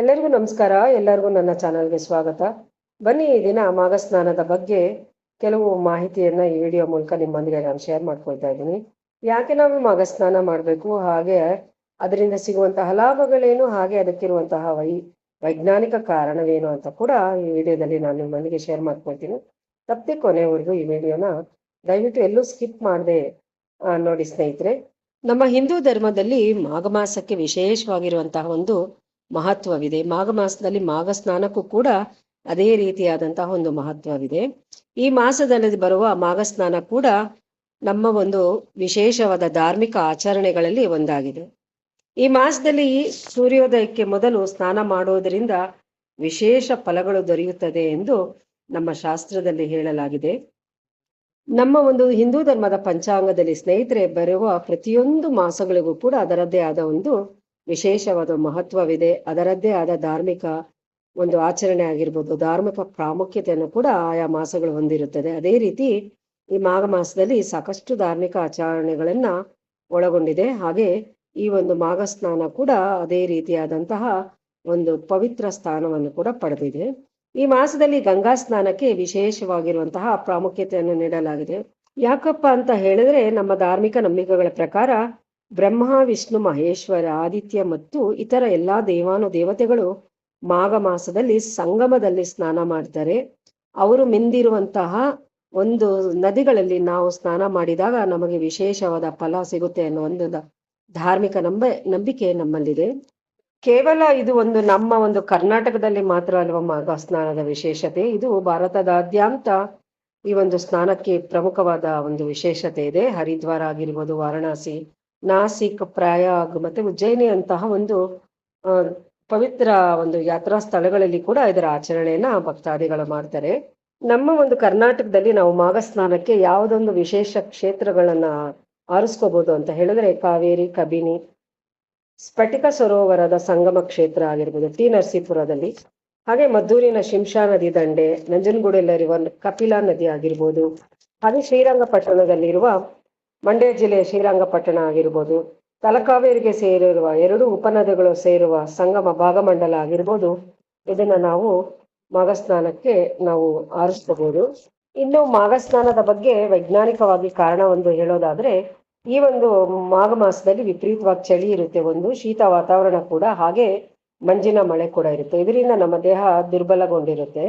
ಎಲ್ಲರಿಗೂ ನಮಸ್ಕಾರ, ಎಲ್ಲರಿಗೂ ನನ್ನ ಚಾನಲ್ಗೆ ಸ್ವಾಗತ. ಬನ್ನಿ ಈ ದಿನ ಮಾಘಸ್ನಾನದ ಬಗ್ಗೆ ಕೆಲವು ಮಾಹಿತಿಯನ್ನ ಈ ವಿಡಿಯೋ ಮೂಲಕ ನಿಮ್ಮೊಂದಿಗೆ ನಾನು ಶೇರ್ ಮಾಡ್ಕೊಳ್ತಾ ಇದ್ದೀನಿ. ಯಾಕೆ ನಾವು ಮಾಘ ಸ್ನಾನ ಮಾಡಬೇಕು? ಹಾಗೆ ಅದರಿಂದ ಸಿಗುವಂತಹ ಲಾಭಗಳೇನು? ಹಾಗೆ ಅದಕ್ಕಿರುವಂತಹ ವೈ, ವೈಜ್ಞಾನಿಕ ಕಾರಣವೇನು ಅಂತ ಕೂಡ ಈ ವಿಡಿಯೋದಲ್ಲಿ ನಾನು ನಿಮ್ಮೊಂದಿಗೆ ಶೇರ್ ಮಾಡ್ಕೊಳ್ತೀನಿ. ತಪ್ಪದೆ ಕೊನೆವರೆಗೂ ಈ ವಿಡಿಯೋನ ದಯವಿಟ್ಟು ಎಲ್ಲೂ ಸ್ಕಿಪ್ ಮಾಡದೆ ನೋಡಿ ಸ್ನೇಹಿತರೆ. ನಮ್ಮ ಹಿಂದೂ ಧರ್ಮದಲ್ಲಿ ಮಾಘ ಮಾಸಕ್ಕೆ ವಿಶೇಷವಾಗಿರುವಂತಹ ಒಂದು ಮಹತ್ವವಿದೆ. ಮಾಘ ಮಾಸದಲ್ಲಿ ಮಾಘ ಸ್ನಾನಕ್ಕೂ ಕೂಡ ಅದೇ ರೀತಿಯಾದಂತಹ ಒಂದು ಮಹತ್ವವಿದೆ. ಈ ಮಾಸದಲ್ಲಿ ಬರುವ ಮಾಘ ಸ್ನಾನ ಕೂಡ ನಮ್ಮ ಒಂದು ವಿಶೇಷವಾದ ಧಾರ್ಮಿಕ ಆಚರಣೆಗಳಲ್ಲಿ ಒಂದಾಗಿದೆ. ಈ ಮಾಸದಲ್ಲಿ ಸೂರ್ಯೋದಯಕ್ಕೆ ಮೊದಲು ಸ್ನಾನ ಮಾಡುವುದರಿಂದ ವಿಶೇಷ ಫಲಗಳು ದೊರೆಯುತ್ತದೆ ಎಂದು ನಮ್ಮ ಶಾಸ್ತ್ರದಲ್ಲಿ ಹೇಳಲಾಗಿದೆ. ನಮ್ಮ ಒಂದು ಹಿಂದೂ ಧರ್ಮದ ಪಂಚಾಂಗದಲ್ಲಿ ಸ್ನೇಹಿತರೆ, ಬರುವ ಪ್ರತಿಯೊಂದು ಮಾಸಗಳಿಗೂ ಕೂಡ ಅದರದ್ದೇ ಆದ ಒಂದು ವಿಶೇಷವಾದ ಮಹತ್ವವಿದೆ. ಅದರದ್ದೇ ಆದ ಧಾರ್ಮಿಕ ಒಂದು ಆಚರಣೆ ಆಗಿರ್ಬೋದು, ಧಾರ್ಮಿಕ ಪ್ರಾಮುಖ್ಯತೆಯನ್ನು ಕೂಡ ಆಯಾ ಮಾಸಗಳು ಹೊಂದಿರುತ್ತದೆ. ಅದೇ ರೀತಿ ಈ ಮಾಘ ಮಾಸದಲ್ಲಿ ಸಾಕಷ್ಟು ಧಾರ್ಮಿಕ ಆಚರಣೆಗಳನ್ನ ಒಳಗೊಂಡಿದೆ. ಹಾಗೆ ಈ ಒಂದು ಮಾಘ ಸ್ನಾನ ಕೂಡ ಅದೇ ರೀತಿಯಾದಂತಹ ಒಂದು ಪವಿತ್ರ ಸ್ಥಾನವನ್ನು ಕೂಡ ಪಡೆದಿದೆ. ಈ ಮಾಸದಲ್ಲಿ ಗಂಗಾ ಸ್ನಾನಕ್ಕೆ ವಿಶೇಷವಾಗಿರುವಂತಹ ಪ್ರಾಮುಖ್ಯತೆಯನ್ನು ನೀಡಲಾಗಿದೆ. ಯಾಕಪ್ಪ ಅಂತ ಹೇಳಿದ್ರೆ ನಮ್ಮ ಧಾರ್ಮಿಕ ನಂಬಿಕೆಗಳ ಪ್ರಕಾರ ಬ್ರಹ್ಮ, ವಿಷ್ಣು, ಮಹೇಶ್ವರ, ಆದಿತ್ಯ ಮತ್ತು ಇತರ ಎಲ್ಲಾ ದೇವಾನು ದೇವತೆಗಳು ಮಾಘ ಮಾಸದಲ್ಲಿ ಸಂಗಮದಲ್ಲಿ ಸ್ನಾನ ಮಾಡ್ತಾರೆ. ಅವರು ಮಿಂದಿರುವಂತಹ ಒಂದು ನದಿಗಳಲ್ಲಿ ನಾವು ಸ್ನಾನ ಮಾಡಿದಾಗ ನಮಗೆ ವಿಶೇಷವಾದ ಫಲ ಸಿಗುತ್ತೆ ಅನ್ನೋ ಒಂದು ಧಾರ್ಮಿಕ ನಂಬ, ನಂಬಿಕೆ ನಮ್ಮಲ್ಲಿದೆ. ಕೇವಲ ಇದು ಒಂದು ನಮ್ಮ ಒಂದು ಕರ್ನಾಟಕದಲ್ಲಿ ಮಾತ್ರ ಅಲ್ವ ಮಾಘ ಸ್ನಾನದ ವಿಶೇಷತೆ? ಇದು ಭಾರತದಾದ್ಯಂತ ಈ ಒಂದು ಸ್ನಾನಕ್ಕೆ ಪ್ರಮುಖವಾದ ಒಂದು ವಿಶೇಷತೆ ಇದೆ. ಹರಿದ್ವಾರ ಆಗಿರ್ಬೋದು, ವಾರಣಾಸಿ ನಾಸಿಕ್ ಪ್ರಯಾಗ್ ಮತ್ತೆ ಉಜ್ಜಯಿನಿ ಅಂತಹ ಒಂದು ಪವಿತ್ರ ಒಂದು ಯಾತ್ರಾ ಸ್ಥಳಗಳಲ್ಲಿ ಕೂಡ ಇದರ ಆಚರಣೆಯನ್ನ ಭಕ್ತಾದಿಗಳು ಮಾಡ್ತಾರೆ. ನಮ್ಮ ಒಂದು ಕರ್ನಾಟಕದಲ್ಲಿ ನಾವು ಮಾಘ ಸ್ನಾನಕ್ಕೆ ಯಾವುದೊಂದು ವಿಶೇಷ ಕ್ಷೇತ್ರಗಳನ್ನ ಆರಿಸ್ಕೋಬಹುದು ಅಂತ ಹೇಳಿದ್ರೆ ಕಾವೇರಿ, ಕಬಿನಿ, ಸ್ಫಟಿಕ ಸರೋವರದ ಸಂಗಮ ಕ್ಷೇತ್ರ ಆಗಿರ್ಬೋದು, ಟಿ ನರಸೀಪುರದಲ್ಲಿ. ಹಾಗೆ ಮದ್ದೂರಿನ ಶಿಂಷಾ ನದಿ ದಂಡೆ ನಂಜನಗೂಡಲ್ಲಿರುವ ಕಪಿಲಾ ನದಿ ಆಗಿರ್ಬೋದು, ಹಾಗೆ ಶ್ರೀರಂಗಪಟ್ಟಣದಲ್ಲಿರುವ ಮಂಡ್ಯ ಜಿಲ್ಲೆಯ ಶ್ರೀರಂಗಪಟ್ಟಣ ಆಗಿರ್ಬೋದು, ತಲಕಾವೇರಿಗೆ ಸೇರಿರುವ ಎರಡು ಉಪನದಿಗಳು ಸೇರುವ ಸಂಗಮ ಭಾಗಮಂಡಲ ಆಗಿರ್ಬೋದು, ಇದನ್ನ ನಾವು ಮಾಘಸ್ನಾನಕ್ಕೆ ನಾವು ಆರಿಸ್ಕೋಬಹುದು ಇನ್ನು ಮಾಘ ಸ್ನಾನದ ಬಗ್ಗೆ ವೈಜ್ಞಾನಿಕವಾಗಿ ಕಾರಣ ಒಂದು ಹೇಳೋದಾದ್ರೆ, ಈ ಒಂದು ಮಾಘ ಮಾಸದಲ್ಲಿ ವಿಪರೀತವಾಗಿ ಚಳಿ ಇರುತ್ತೆ, ಒಂದು ಶೀತ ವಾತಾವರಣ ಕೂಡ, ಹಾಗೆ ಮಂಜಿನ ಮಳೆ ಕೂಡ ಇರುತ್ತೆ. ಇದರಿಂದ ನಮ್ಮ ದೇಹ ದುರ್ಬಲಗೊಂಡಿರುತ್ತೆ.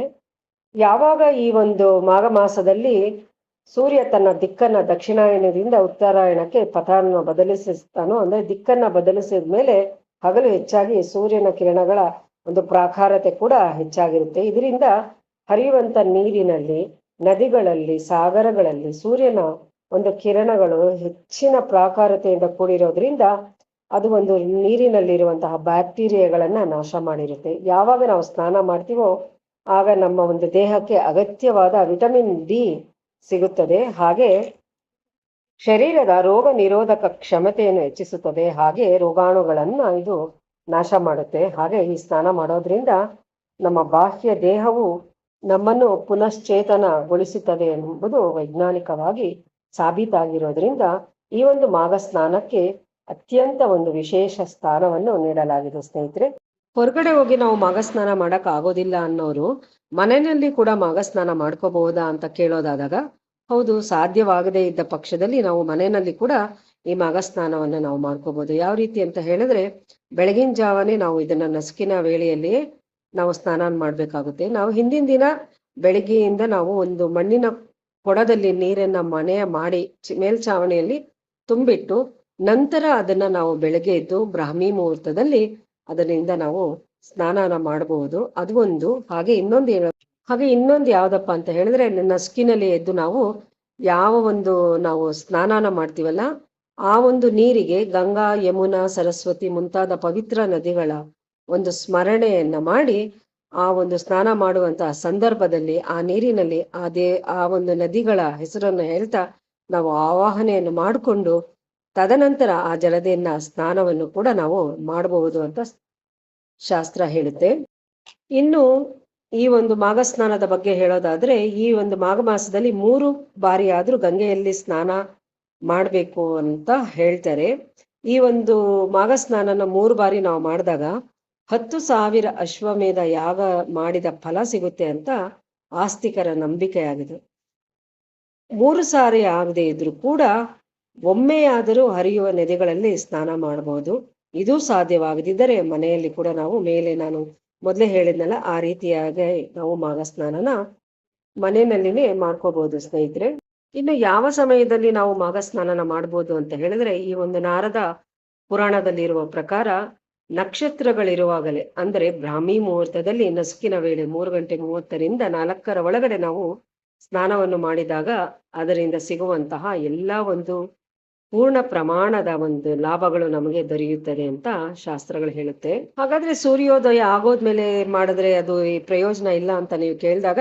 ಯಾವಾಗ ಈ ಒಂದು ಮಾಘ ಮಾಸದಲ್ಲಿ ಸೂರ್ಯ ತನ್ನ ದಿಕ್ಕನ್ನ ದಕ್ಷಿಣಾಯನದಿಂದ ಉತ್ತರಾಯಣಕ್ಕೆ ಪಥಾನ ಬದಲಿಸುತ್ತಾನೋ ಅಂದ್ರೆ ದಿಕ್ಕನ್ನ ಬದಲಿಸಿದ ಮೇಲೆ ಹಗಲು ಹೆಚ್ಚಾಗಿ ಸೂರ್ಯನ ಕಿರಣಗಳ ಒಂದು ಪ್ರಾಕಾರತೆ ಕೂಡ ಹೆಚ್ಚಾಗಿರುತ್ತೆ. ಇದರಿಂದ ಹರಿಯುವಂತ ನೀರಿನಲ್ಲಿ, ನದಿಗಳಲ್ಲಿ, ಸಾಗರಗಳಲ್ಲಿ ಸೂರ್ಯನ ಒಂದು ಕಿರಣಗಳು ಹೆಚ್ಚಿನ ಪ್ರಾಕಾರತೆಯಿಂದ ಕೂಡಿರೋದ್ರಿಂದ ಅದು ಒಂದು ನೀರಿನಲ್ಲಿರುವಂತಹ ಬ್ಯಾಕ್ಟೀರಿಯಾಗಳನ್ನ ನಾಶ ಮಾಡಿರುತ್ತೆ. ಯಾವಾಗ ನಾವು ಸ್ನಾನ ಮಾಡ್ತೀವೋ, ಆಗ ನಮ್ಮ ಒಂದು ದೇಹಕ್ಕೆ ಅಗತ್ಯವಾದ ವಿಟಮಿನ್ ಡಿ ಸಿಗುತ್ತದೆ. ಹಾಗೆ ಶರೀರದ ರೋಗ ನಿರೋಧಕ ಕ್ಷಮತೆಯನ್ನು ಹೆಚ್ಚಿಸುತ್ತದೆ. ಹಾಗೆ ರೋಗಾಣುಗಳನ್ನ ಇದು ನಾಶ ಮಾಡುತ್ತೆ. ಹಾಗೆ ಈ ಸ್ನಾನ ಮಾಡೋದ್ರಿಂದ ನಮ್ಮ ಬಾಹ್ಯ ದೇಹವು ನಮ್ಮನ್ನು ಪುನಶ್ಚೇತನಗೊಳಿಸುತ್ತದೆ ಎಂಬುದು ವೈಜ್ಞಾನಿಕವಾಗಿ ಸಾಬೀತಾಗಿರೋದ್ರಿಂದ ಈ ಒಂದು ಮಾಘ ಸ್ನಾನಕ್ಕೆ ಅತ್ಯಂತ ಒಂದು ವಿಶೇಷ ಸ್ಥಾನವನ್ನು ನೀಡಲಾಗಿದೆ ಸ್ನೇಹಿತರೆ. ಹೊರಗಡೆ ಹೋಗಿ ನಾವು ಮಾಗ ಸ್ನಾನ ಮಾಡಕ್ ಆಗೋದಿಲ್ಲ ಅನ್ನೋರು ಮನೆಯಲ್ಲಿ ಕೂಡ ಮಾಗಸ್ನಾನ ಮಾಡ್ಕೋಬಹುದಾ ಅಂತ ಕೇಳೋದಾದಾಗ, ಹೌದು, ಸಾಧ್ಯವಾಗದೇ ಇದ್ದ ಪಕ್ಷದಲ್ಲಿ ನಾವು ಮನೆಯಲ್ಲಿ ಕೂಡ ಈ ಮಾಗಸ್ನಾನವನ್ನ ನಾವು ಮಾಡ್ಕೋಬಹುದು. ಯಾವ ರೀತಿ ಅಂತ ಹೇಳಿದ್ರೆ, ಬೆಳಗಿನ ಜಾವನೇ ನಾವು ಇದನ್ನ ನಸುಕಿನ ವೇಳೆಯಲ್ಲಿ ನಾವು ಸ್ನಾನ ಮಾಡ್ಬೇಕಾಗುತ್ತೆ. ನಾವು ಹಿಂದಿನ ದಿನ ಬೆಳಗ್ಗೆಯಿಂದ ನಾವು ಒಂದು ಮಣ್ಣಿನ ಕೊಡದಲ್ಲಿ ನೀರನ್ನ ಮನೆಯ ಮಾಡಿ ಮೇಲ್ಛಾವಣಿಯಲ್ಲಿ ತುಂಬಿಟ್ಟು ನಂತರ ಅದನ್ನ ನಾವು ಬೆಳಗ್ಗೆ ಎದ್ದು ಬ್ರಾಹ್ಮಿ ಮುಹೂರ್ತದಲ್ಲಿ ಅದರಿಂದ ನಾವು ಸ್ನಾನನ ಮಾಡಬಹುದು. ಅದು ಒಂದು. ಹಾಗೆ ಇನ್ನೊಂದು ಹಾಗೆ ಇನ್ನೊಂದು ಯಾವ್ದಪ್ಪ ಅಂತ ಹೇಳಿದ್ರೆ ನಸ್ಕಿನಲ್ಲಿ ಎದ್ದು ನಾವು ಯಾವ ಒಂದು ನಾವು ಸ್ನಾನಾನ ಮಾಡ್ತೀವಲ್ಲ, ಆ ಒಂದು ನೀರಿಗೆ ಗಂಗಾ, ಯಮುನಾ, ಸರಸ್ವತಿ ಮುಂತಾದ ಪವಿತ್ರ ನದಿಗಳ ಒಂದು ಸ್ಮರಣೆಯನ್ನ ಮಾಡಿ ಆ ಒಂದು ಸ್ನಾನ ಮಾಡುವಂತಹ ಸಂದರ್ಭದಲ್ಲಿ ಆ ನೀರಿನಲ್ಲಿ ಅದೇ ಆ ಒಂದು ನದಿಗಳ ಹೆಸರನ್ನು ಹೇಳ್ತಾ ನಾವು ಆವಾಹನೆಯನ್ನು ಮಾಡಿಕೊಂಡು ತದನಂತರ ಆ ಜಲದೆಯನ್ನ ಸ್ನಾನವನ್ನು ಕೂಡ ನಾವು ಮಾಡಬಹುದು ಅಂತ ಶಾಸ್ತ್ರ ಹೇಳುತ್ತೆ. ಇನ್ನು ಈ ಒಂದು ಮಾಘ ಸ್ನಾನದ ಬಗ್ಗೆ ಹೇಳೋದಾದ್ರೆ, ಈ ಒಂದು ಮಾಘ ಮಾಸದಲ್ಲಿ ಮೂರು ಬಾರಿ ಆದ್ರೂ ಗಂಗೆಯಲ್ಲಿ ಸ್ನಾನ ಮಾಡಬೇಕು ಅಂತ ಹೇಳ್ತಾರೆ. ಈ ಒಂದು ಮಾಘ ಸ್ನಾನನ ಮೂರು ಬಾರಿ ನಾವು ಮಾಡಿದಾಗ ಹತ್ತು ಸಾವಿರ ಅಶ್ವಮೇಧ ಯಾಗ ಮಾಡಿದ ಫಲ ಸಿಗುತ್ತೆ ಅಂತ ಆಸ್ತಿಕರ ನಂಬಿಕೆಯಾಗಿದೆ. ಮೂರು ಸಾರಿ ಆಗದೆ ಇದ್ರೂ ಕೂಡ ಒಮ್ಮೆಯಾದರೂ ಹರಿಯುವ ನದಿಗಳಲ್ಲಿ ಸ್ನಾನ ಮಾಡಬಹುದು. ಇದು ಸಾಧ್ಯವಾಗದಿದ್ದರೆ ಮನೆಯಲ್ಲಿ ಕೂಡ ನಾವು ಮೇಲೆ ನಾನು ಮೊದಲೇ ಹೇಳಿದ್ನಲ್ಲ, ಆ ರೀತಿಯಾಗಿ ನಾವು ಮಾಘ ಸ್ನಾನನ ಮನೆಯಲ್ಲಿನೇ ಮಾಡ್ಕೋಬಹುದು ಸ್ನೇಹಿತರೆ. ಇನ್ನು ಯಾವ ಸಮಯದಲ್ಲಿ ನಾವು ಮಾಘ ಸ್ನಾನನ ಮಾಡಬಹುದು ಅಂತ ಹೇಳಿದ್ರೆ, ಈ ಒಂದು ನಾರದ ಪುರಾಣದಲ್ಲಿರುವ ಪ್ರಕಾರ ನಕ್ಷತ್ರಗಳಿರುವಾಗಲೇ, ಅಂದರೆ ಬ್ರಾಹ್ಮಿ ಮುಹೂರ್ತದಲ್ಲಿ ನಸುಕಿನ ವೇಳೆ ಮೂರು ಗಂಟೆ ಮೂವತ್ತರಿಂದ ನಾಲ್ಕರ ಒಳಗಡೆ ನಾವು ಸ್ನಾನವನ್ನು ಮಾಡಿದಾಗ ಅದರಿಂದ ಸಿಗುವಂತಹ ಎಲ್ಲ ಒಂದು ಪೂರ್ಣ ಪ್ರಮಾಣದ ಒಂದು ಲಾಭಗಳು ನಮಗೆ ದೊರೆಯುತ್ತದೆ ಅಂತ ಶಾಸ್ತ್ರಗಳು ಹೇಳುತ್ತೆ. ಹಾಗಾದ್ರೆ ಸೂರ್ಯೋದಯ ಆಗೋದ್ಮೇಲೆ ಮಾಡಿದ್ರೆ ಅದು ಈ ಪ್ರಯೋಜನ ಇಲ್ಲ ಅಂತ ನೀವು ಕೇಳಿದಾಗ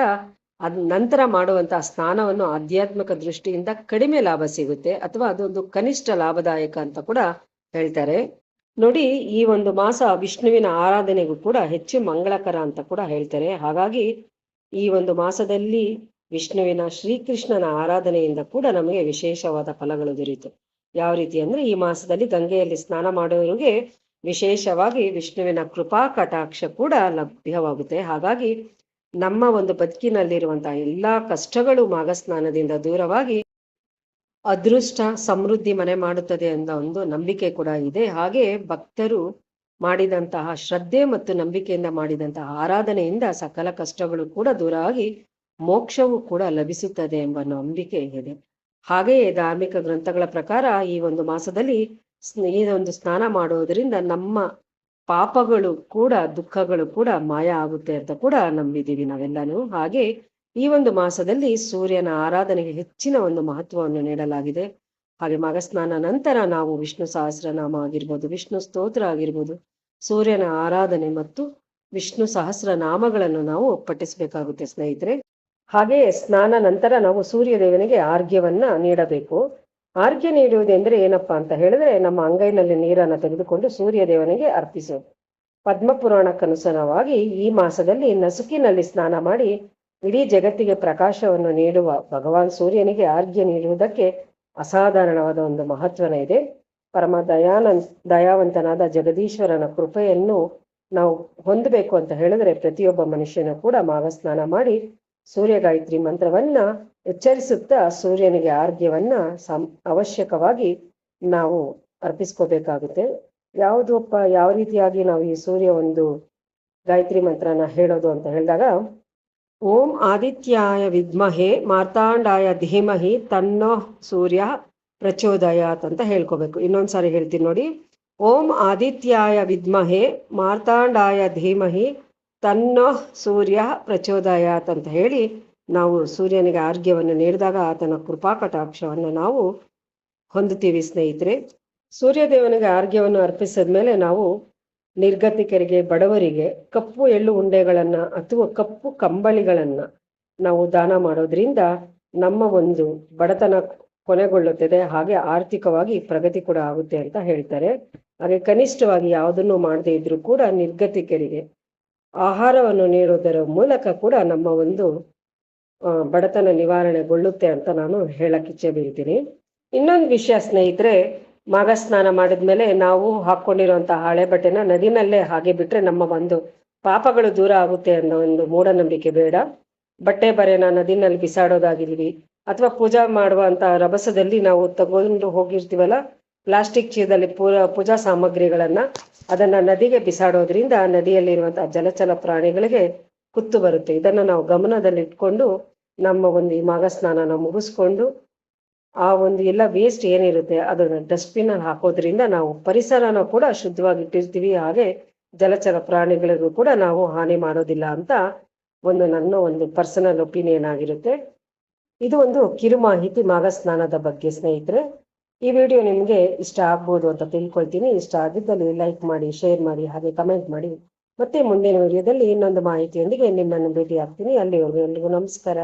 ಅದ್ ನಂತರ ಮಾಡುವಂತಹ ಸ್ನಾನವನ್ನು ಆಧ್ಯಾತ್ಮಿಕ ದೃಷ್ಟಿಯಿಂದ ಕಡಿಮೆ ಲಾಭ ಸಿಗುತ್ತೆ ಅಥವಾ ಅದೊಂದು ಕನಿಷ್ಠ ಲಾಭದಾಯಕ ಅಂತ ಕೂಡ ಹೇಳ್ತಾರೆ. ನೋಡಿ, ಈ ಒಂದು ಮಾಸ ವಿಷ್ಣುವಿನ ಆರಾಧನೆಗೂ ಕೂಡ ಹೆಚ್ಚು ಮಂಗಳಕರ ಅಂತ ಕೂಡ ಹೇಳ್ತಾರೆ. ಹಾಗಾಗಿ ಈ ಒಂದು ಮಾಸದಲ್ಲಿ ವಿಷ್ಣುವಿನ ಶ್ರೀಕೃಷ್ಣನ ಆರಾಧನೆಯಿಂದ ಕೂಡ ನಮಗೆ ವಿಶೇಷವಾದ ಫಲಗಳು ದೊರೆಯಿತು ಯಾವ ರೀತಿ ಅಂದ್ರೆ ಈ ಮಾಸದಲ್ಲಿ ಗಂಗೆಯಲ್ಲಿ ಸ್ನಾನ ಮಾಡೋರಿಗೆ ವಿಶೇಷವಾಗಿ ವಿಷ್ಣುವಿನ ಕೃಪಾ ಕಟಾಕ್ಷ ಕೂಡ ಲಭ್ಯವಾಗುತ್ತೆ. ಹಾಗಾಗಿ ನಮ್ಮ ಒಂದು ಬದುಕಿನಲ್ಲಿರುವಂತಹ ಎಲ್ಲಾ ಕಷ್ಟಗಳು ಮಾಘ ಸ್ನಾನದಿಂದ ದೂರವಾಗಿ ಅದೃಷ್ಟ, ಸಮೃದ್ಧಿ ಮನೆ ಮಾಡುತ್ತದೆ ಎಂಬ ಒಂದು ನಂಬಿಕೆ ಕೂಡ ಇದೆ. ಹಾಗೆ ಭಕ್ತರು ಮಾಡಿದಂತಹ ಶ್ರದ್ಧೆ ಮತ್ತು ನಂಬಿಕೆಯಿಂದ ಮಾಡಿದಂತಹ ಆರಾಧನೆಯಿಂದ ಸಕಲ ಕಷ್ಟಗಳು ಕೂಡ ದೂರ ಆಗಿ ಮೋಕ್ಷವು ಕೂಡ ಲಭಿಸುತ್ತದೆ ಎಂಬ ನಂಬಿಕೆ ಇದೆ. ಹಾಗೆಯೇ ಧಾರ್ಮಿಕ ಗ್ರಂಥಗಳ ಪ್ರಕಾರ ಈ ಒಂದು ಮಾಸದಲ್ಲಿ ಈ ಒಂದು ಸ್ನಾನ ಮಾಡುವುದರಿಂದ ನಮ್ಮ ಪಾಪಗಳು ಕೂಡ, ದುಃಖಗಳು ಕೂಡ ಮಾಯ ಆಗುತ್ತೆ ಅಂತ ಕೂಡ ನಂಬಿದ್ದೀವಿ ನಾವೆಲ್ಲಾನು. ಹಾಗೆ ಈ ಒಂದು ಮಾಸದಲ್ಲಿ ಸೂರ್ಯನ ಆರಾಧನೆಗೆ ಹೆಚ್ಚಿನ ಒಂದು ಮಹತ್ವವನ್ನು ನೀಡಲಾಗಿದೆ. ಹಾಗೆ ಮಗಸ್ನಾನ ನಂತರ ನಾವು ವಿಷ್ಣು ಸಹಸ್ರನಾಮ ಆಗಿರ್ಬೋದು, ವಿಷ್ಣು ಸ್ತೋತ್ರ ಆಗಿರ್ಬೋದು, ಸೂರ್ಯನ ಆರಾಧನೆ ಮತ್ತು ವಿಷ್ಣು ಸಹಸ್ರ ನಾಮಗಳನ್ನು ನಾವು ಪಠಿಸಬೇಕಾಗುತ್ತೆ ಸ್ನೇಹಿತರೆ. ಹಾಗೆ ಸ್ನಾನ ನಂತರ ನಾವು ಸೂರ್ಯದೇವನಿಗೆ ಆರ್ಘ್ಯವನ್ನ ನೀಡಬೇಕು. ಆರ್ಘ್ಯ ನೀಡುವುದೆಂದರೆ ಏನಪ್ಪಾ ಅಂತ ಹೇಳಿದ್ರೆ ನಮ್ಮ ಅಂಗೈನಲ್ಲಿ ನೀರನ್ನ ತೆಗೆದುಕೊಂಡು ಸೂರ್ಯದೇವನಿಗೆ ಅರ್ಪಿಸೋದು ಪದ್ಮಪುರಾಣಕ್ಕನುಸಾರವಾಗಿ ಈ ಮಾಸದಲ್ಲಿ ನಸುಕಿನಲ್ಲಿ ಸ್ನಾನ ಮಾಡಿ ಇಡೀ ಜಗತ್ತಿಗೆ ಪ್ರಕಾಶವನ್ನು ನೀಡುವ ಭಗವಾನ್ ಸೂರ್ಯನಿಗೆ ಆರ್ಘ್ಯ ನೀಡುವುದಕ್ಕೆ ಅಸಾಧಾರಣವಾದ ಒಂದು ಮಹತ್ವನ ಇದೆ. ಪರಮ ದಯಾನಂದ, ದಯಾವಂತನಾದ ಜಗದೀಶ್ವರನ ಕೃಪೆಯನ್ನು ನಾವು ಹೊಂದಬೇಕು ಅಂತ ಹೇಳಿದ್ರೆ ಪ್ರತಿಯೊಬ್ಬ ಮನುಷ್ಯನು ಕೂಡ ಮಾಘ ಸ್ನಾನ ಮಾಡಿ ಸೂರ್ಯ ಗಾಯತ್ರಿ ಮಂತ್ರವನ್ನ ಎಚ್ಚರಿಸುತ್ತಾ ಸೂರ್ಯನಿಗೆ ಆರ್ಘ್ಯವನ್ನ ಸಂ, ಅವಶ್ಯಕವಾಗಿ ನಾವು ಅರ್ಪಿಸ್ಕೋಬೇಕಾಗುತ್ತೆ. ಯಾವುದಪ್ಪ ಯಾವ ರೀತಿಯಾಗಿ ನಾವು ಈ ಸೂರ್ಯ ಒಂದು ಗಾಯತ್ರಿ ಮಂತ್ರನ ಹೇಳೋದು ಅಂತ ಹೇಳಿದಾಗ, ಓಂ ಆದಿತ್ಯಾಯ ವಿದ್ಮಹೆ ಮಾರ್ತಾಂಡಾಯ ಧೀಮಹಿ ತನ್ನೋ ಸೂರ್ಯ ಪ್ರಚೋದಯಾತ್ ಅಂತ ಹೇಳ್ಕೋಬೇಕು. ಇನ್ನೊಂದ್ಸಾರಿ ಹೇಳ್ತೀನಿ ನೋಡಿ. ಓಂ ಆದಿತ್ಯಾಯ ವಿದ್ಮಹೆ ಮಾರ್ತಾಂಡಾಯ ಧೀಮಹಿ ತನ್ನೋ ಸೂರ್ಯ ಪ್ರಚೋದಯಾತ್ ಅಂತ ಹೇಳಿ ನಾವು ಸೂರ್ಯನಿಗೆ ಆರ್ಘ್ಯವನ್ನು ನೀಡಿದಾಗ ಆತನ ಕೃಪಾ ಕಟಾಕ್ಷವನ್ನು ನಾವು ಹೊಂದುತ್ತೀವಿ ಸ್ನೇಹಿತರೆ. ಸೂರ್ಯದೇವನಿಗೆ ಆರ್ಘ್ಯವನ್ನು ಅರ್ಪಿಸಿದ ಮೇಲೆ ನಾವು ನಿರ್ಗತಿಕರಿಗೆ, ಬಡವರಿಗೆ ಕಪ್ಪು ಎಳ್ಳು ಉಂಡೆಗಳನ್ನು ಅಥವಾ ಕಪ್ಪು ಕಂಬಳಿಗಳನ್ನು ನಾವು ದಾನ ಮಾಡೋದ್ರಿಂದ ನಮ್ಮ ಒಂದು ಬಡತನ ಕೊನೆಗೊಳ್ಳುತ್ತದೆ. ಹಾಗೆ ಆರ್ಥಿಕವಾಗಿ ಪ್ರಗತಿ ಕೂಡ ಆಗುತ್ತೆ ಅಂತ ಹೇಳ್ತಾರೆ. ಹಾಗೆ ಕನಿಷ್ಠವಾಗಿ ಯಾವುದನ್ನು ಮಾಡದೇ ಇದ್ರೂ ಕೂಡ ನಿರ್ಗತಿಕರಿಗೆ ಆಹಾರವನ್ನು ನೀಡುವುದರ ಮೂಲಕ ಕೂಡ ನಮ್ಮ ಒಂದು ಬಡತನ ನಿವಾರಣೆಗೊಳ್ಳುತ್ತೆ ಅಂತ ನಾನು ಹೇಳಕ್ಕೆ ಇಚ್ಛೆ ಬೀಳ್ತೀನಿ ಇನ್ನೊಂದು ವಿಷಯ ಸ್ನೇಹಿತರೆ, ಮಾಘ ಸ್ನಾನ ಮಾಡಿದ್ಮೇಲೆ ನಾವು ಹಾಕೊಂಡಿರುವಂತಹ ಹಳೆ ಬಟ್ಟೆನ ನದಿನಲ್ಲೇ ಹಾಗೆ ಬಿಟ್ರೆ ನಮ್ಮ ಒಂದು ಪಾಪಗಳು ದೂರ ಆಗುತ್ತೆ ಅನ್ನೋ ಒಂದು ಮೂಢನಂಬಿಕೆ ಬೇಡ. ಬಟ್ಟೆ ಬರೆನ ನದಿನಲ್ಲಿ ಬಿಸಾಡೋದಾಗಿರ್ಲಿ, ಅಥವಾ ಪೂಜಾ ಮಾಡುವಂತಹ ರಭಸದಲ್ಲಿ ನಾವು ತಗೊಂಡು ಹೋಗಿರ್ತೀವಲ್ಲ ಪ್ಲಾಸ್ಟಿಕ್ ಚೀಲದಲ್ಲಿ ಪೂಜಾ ಸಾಮಗ್ರಿಗಳನ್ನ ಅದನ್ನ ನದಿಗೆ ಬಿಸಾಡೋದ್ರಿಂದ ನದಿಯಲ್ಲಿರುವಂತಹ ಜಲಚರ ಪ್ರಾಣಿಗಳಿಗೆ ಕುತ್ತು ಬರುತ್ತೆ. ಇದನ್ನ ನಾವು ಗಮನದಲ್ಲಿಟ್ಕೊಂಡು ನಮ್ಮ ಒಂದು ಈ ಮಾಘ ಸ್ನಾನನ ಮುಗಿಸ್ಕೊಂಡು ಆ ಒಂದು ಎಲ್ಲ ವೇಸ್ಟ್ ಏನಿರುತ್ತೆ ಅದನ್ನ ಡಸ್ಟ್ಬಿನ್ ಅಲ್ಲಿ ಹಾಕೋದ್ರಿಂದ ನಾವು ಪರಿಸರನ ಕೂಡ ಶುದ್ಧವಾಗಿ ಇಟ್ಟಿರ್ತೀವಿ. ಹಾಗೆ ಜಲಚರ ಪ್ರಾಣಿಗಳಿಗೂ ಕೂಡ ನಾವು ಹಾನಿ ಮಾಡೋದಿಲ್ಲ ಅಂತ ಒಂದು ನನ್ನ ಒಂದು ಪರ್ಸನಲ್ ಒಪಿನಿಯನ್ ಆಗಿರುತ್ತೆ. ಇದು ಒಂದು ಕಿರು ಮಾಹಿತಿ ಮಾಘ ಸ್ನಾನದ ಬಗ್ಗೆ ಸ್ನೇಹಿತರೆ. ಈ ವಿಡಿಯೋ ನಿಮಗೆ ಇಷ್ಟ ಆಗ್ಬೋದು ಅಂತ ತಿಳ್ಕೊಳ್ತೀನಿ. ಇಷ್ಟ ಆಗಿದ್ದಲ್ಲಿ ಲೈಕ್ ಮಾಡಿ ಶೇರ್ ಮಾಡಿ, ಹಾಗೆ ಕಮೆಂಟ್ ಮಾಡಿ. ಮತ್ತೆ ಮುಂದಿನ ವಿಡಿಯೋದಲ್ಲಿ ಇನ್ನೊಂದು ಮಾಹಿತಿಯೊಂದಿಗೆ ನಿಮ್ಮನ್ನು ಭೇಟಿ ಆಗ್ತೀನಿ ಅಲ್ಲಿವರೆಗೂ ಎಲ್ರಿಗೂ ನಮಸ್ಕಾರ.